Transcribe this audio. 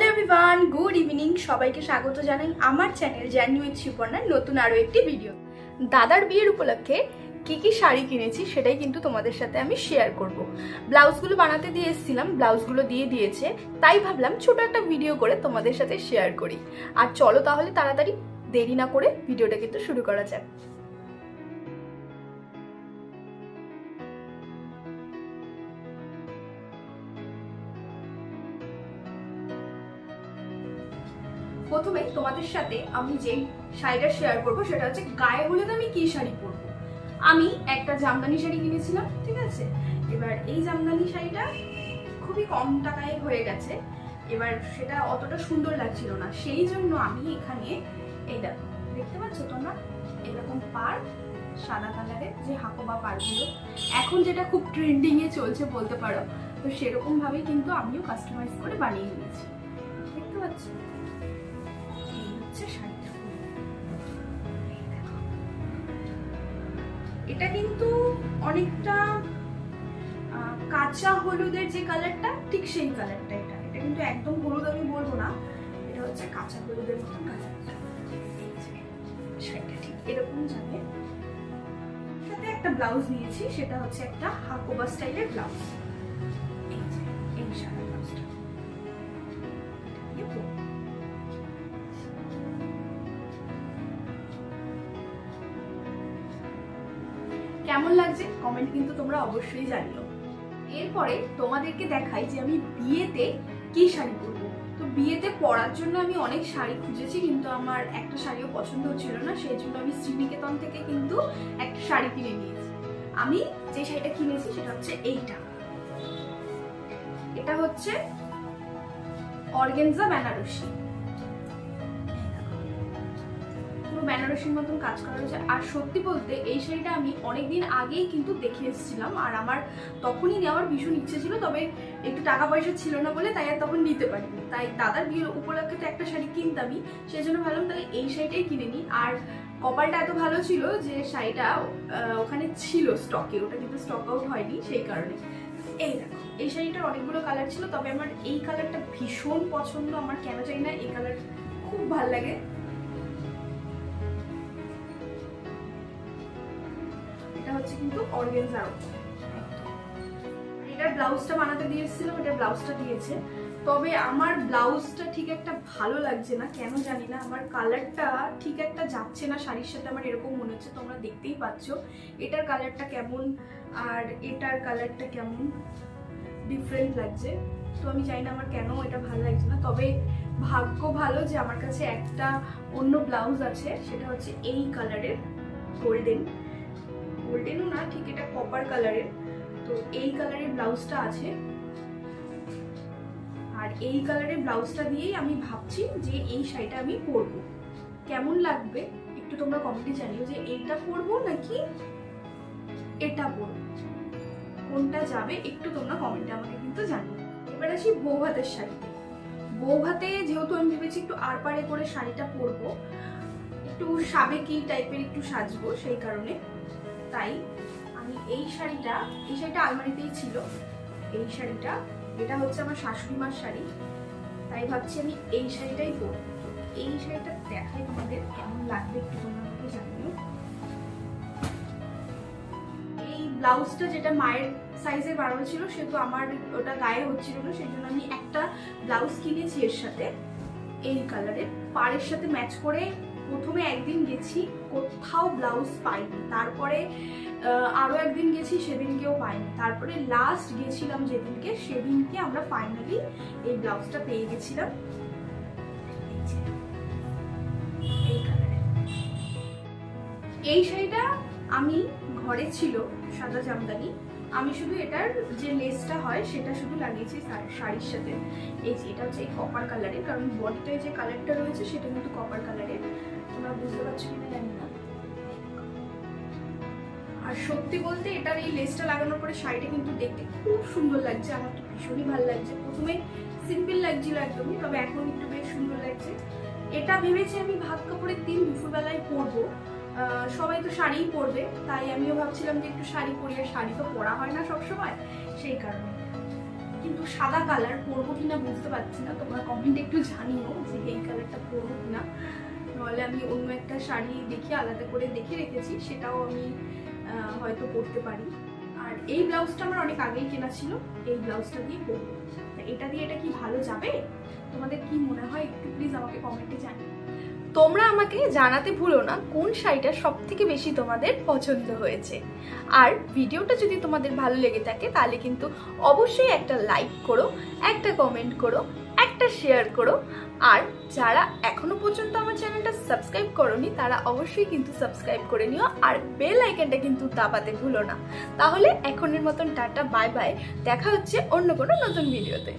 Hello everyone good evening সবাইকে স্বাগত জানাই আমার চ্যানেল জার্নি উইথ সুপর্ণার নতুন আরও একটি ভিডিও দাদার বিয়ের উপলক্ষে কি কি শাড়ি কিনেছি সেটাই কিন্তু তোমাদের সাথে আমি শেয়ার করব। ব্লাউজগুলো বানাতে দিয়ে এসেছিলাম, ব্লাউজগুলো দিয়ে দিয়েছে, তাই ভাবলাম ছোট একটা ভিডিও করে তোমাদের সাথে শেয়ার করি। আর চলো তাহলে তাড়াতাড়ি দেরি না করে ভিডিওটা কিন্তু শুরু করা যাক। প্রথমে তোমাদের সাথে আমি যে শাড়িটা শেয়ার করব, সেটা হচ্ছে গায়ে হলুদ আমি কি শাড়ি পরবো? আমি একটা জামদানি শাড়ি কিনেছিলাম, ঠিক আছে? এবার এই জামদানি শাড়িটা খুবই কম টাকায় হয়ে গেছে। এবার সেটা অতটা সুন্দর লাগছিল না। সেই জন্য আমি এখানে দেখো, দেখতে পাচ্ছ তোমরা? এরকম পার, সাদা কালারের যে হাকোবা পারগুলো। এখন যেটা খুব ট্রেন্ডিং এ চলছে বলতে পারো, তো সেরকম ভাবে কিন্তু আমিও কাস্টমাইজ করে বানিয়ে নিয়েছি। দেখতে পাচ্ছ? এটা কিন্তু অনেকটা কাঁচা হলুদের যে কালারটা ঠিক সেই কালারটা এটা। এটা কিন্তু একদম হলুদ আমি বলব না। এটা হচ্ছে কাঁচা হলুদের মতন কালার ঠিক এরকম যাবে। সাথে একটা ব্লাউজ নিয়েছি, সেটা হচ্ছে একটা হাকোবা স্টাইলের ব্লাউজ। এই যে ব্লাউজটা। কেমন লাগছে? কমেন্ট কিন্তু তোমরা অবশ্যই জানিও। এরপরে তোমাদেরকে দেখাই যে আমি বিয়েতে কি শাড়ি পরবো। তো বিয়েতে পরার জন্য আমি অনেক শাড়ি খুঁজেছি, কিন্তু আমার একটা শাড়িও পছন্দ হচ্ছিল না, সেই জন্য আমি শ্রীনিকেতন থেকে কিন্তু একটা শাড়ি কিনে নিয়েছি। আমি যে শাড়িটা কিনেছি সেটা হচ্ছে এইটা। এটা হচ্ছে অর্গেনজা বেনারসি। পুরো বেনারসির মতন কাজ করা হয়েছে আর সত্যি বলতে, এই শাড়িটা আমি অনেকদিন আগেই কিন্তু দেখে এসেছিলাম। আর আমার তখনই নেওয়ার ভীষণ ইচ্ছে ছিল, তবে একটু টাকা পয়সা ছিল না বলে তাই আর তখন নিতে পারিনি। তাই দাদার বিয়ের উপলক্ষে তো একটা শাড়ি কিনতামই সেই জন্য ভাবলাম তাহলে এই শাড়িটাই কিনে নিই। আর কপালটা এত ভালো ছিল যে শাড়িটা ওখানে ছিল স্টকে ওটা কিন্তু স্টক আউট হয়নি সেই কারণে। এই দেখো, এই শাড়িটার অনেকগুলো কালার ছিল, তবে আমার এই কালারটা ভীষণ পছন্দ। আমার কেন চাই না, এই কালার খুব ভালো লাগে। হচ্ছে কিন্তু অর্গেনজার এটার ব্লাউজটা বানাতে দিয়ে এসেছিলাম এটা ব্লাউজটা দিয়েছে। তবে আমার ব্লাউজটা ঠিক একটা ভালো লাগছে না, কেন জানি না। আমার কালারটা ঠিক একটা যাচ্ছে না শাড়ির সাথে, আমার এরকম মনে হচ্ছে, তোমরা দেখতেই পাচ্ছ। এটার কালারটা কেমন আর এটার কালারটা কেমন ডিফারেন্ট লাগছে। তো আমি জানি না আমার কেন এটা ভালো লাগছে না, তবে ভাগ্য ভালো যে আমার কাছে একটা অন্য ব্লাউজ আছে, সেটা হচ্ছে এই কালারের গোল্ডেন। গোল্ডেনও না, ঠিক এটা কপার কালারের তো এই কালারের ব্লাউজটা আছে। আর এই কালারের ব্লাউজটা দিয়েই আমি ভাবছি যে এই শাড়িটা আমি পরবো। কেমন লাগবে? একটু তোমরা কমেন্টে জানিও যে এটা পরবো নাকি এটা পরবো। কোনটা যাবে একটু তোমরা কমেন্টে আমাকে কিন্তু জানিও। এবার আসি শাড়িতে। বউ হাতে যেহেতু আমি ভেবেছি একটু আর পারে করে শাড়িটা পরবো, একটু সাবেকি টাইপের একটু সাজবো সেই কারণে। তাই আমি এই শাড়িটা এই শাড়িটা আলমারিতেই ছিল। এই শাড়িটা, এটা হচ্ছে আমার শাশুড়ি মার শাড়ি। তাই ভাবছি আমি এই শাড়িটাই পরবো। এই শাড়িটা দেখাই তোমাদের কেমন লাগবে একটু তোমরা জানিও। এই ব্লাউজটা যেটা মায়ের সাইজে বানানো ছিল সেহেতু আমার ওটা গায়ে হচ্ছিল না, সেই জন্য আমি একটা ব্লাউজ কিনেছি এর সাথে, এই কালারের পাড়ের সাথে ম্যাচ করে প্রথমে একদিন গেছি কোথাও ব্লাউজ পাইনি। তারপরে আরও একদিন গেছি, সেদিনকেও পাইনি। তারপরে লাস্ট গেছিলাম যেদিনকে, সেদিনকে আমরা ফাইনালি এই ব্লাউজটা পেয়ে গেছিলাম। এই শাড়িটা আমি ঘরে ছিল সাদা জামদানি। আমি শুধু এটার যে লেসটা হয়, সেটা শুধু লাগিয়েছি শাড়ির সাথে। এই যে, এটা হচ্ছে এই কপার কালারের কারণ বডিটায় যে কালারটা রয়েছে, সেটা কিন্তু কপার কালারের তোমরা বুঝতে পারছ কিনা জানি না। আর সত্যি বলতে এটার এই লেসটা লাগানোর পরে শাড়িটা কিন্তু দেখতে খুব সুন্দর লাগছে, আমার তো ভীষণই ভালো লাগছে। প্রথমে সিম্পল লাগছিল একদমই, তবে এখন একটু বেশ সুন্দর লাগছে। এটা ভেবেছি আমি ভাত কাপড়ের দিন দুপুরবেলায় পরবো। সবাই তো শাড়িই পরবে, তাই আমিও ভাবছিলাম যে একটু শাড়ি পরি, আর শাড়ি তো পরা হয় না সবসময়, সেই কারণে। কিন্তু সাদা কালার পরবো কিনা বুঝতে পারছি না, তোমরা কমেন্টে একটু জানিও যে এই কালারটা পরবো কিনা। নাহলে আমি অন্য একটা শাড়ি দেখে আলাদা করে দেখে রেখেছি, সেটাও আমি হয়তো পরতে পারি। আর এই ব্লাউজটা আমার অনেক আগেই কেনা ছিল, এই ব্লাউজটা দিয়ে পরবো। এটা দিয়ে এটা কি ভালো যাবে? তোমাদের কি মনে হয়? একটু প্লিজ আমাকে কমেন্টে জানিও। তোমরা আমাকে জানাতে ভুলো না কোন শাড়িটা সব থেকে বেশি তোমাদের পছন্দ হয়েছে। আর ভিডিওটা যদি তোমাদের ভালো লেগে থাকে, তাহলে কিন্তু অবশ্যই একটা লাইক করো, একটা কমেন্ট করো, একটা শেয়ার করো। আর যারা এখনও পর্যন্ত আমার চ্যানেলটা সাবস্ক্রাইব করনি, তারা অবশ্যই কিন্তু সাবস্ক্রাইব করে নিও। আর বেল আইকনটা কিন্তু দাবাতে ভুলো না। তাহলে এখনের মতন টাটা বাই বাই দেখা হচ্ছে অন্য কোনো নতুন ভিডিওতে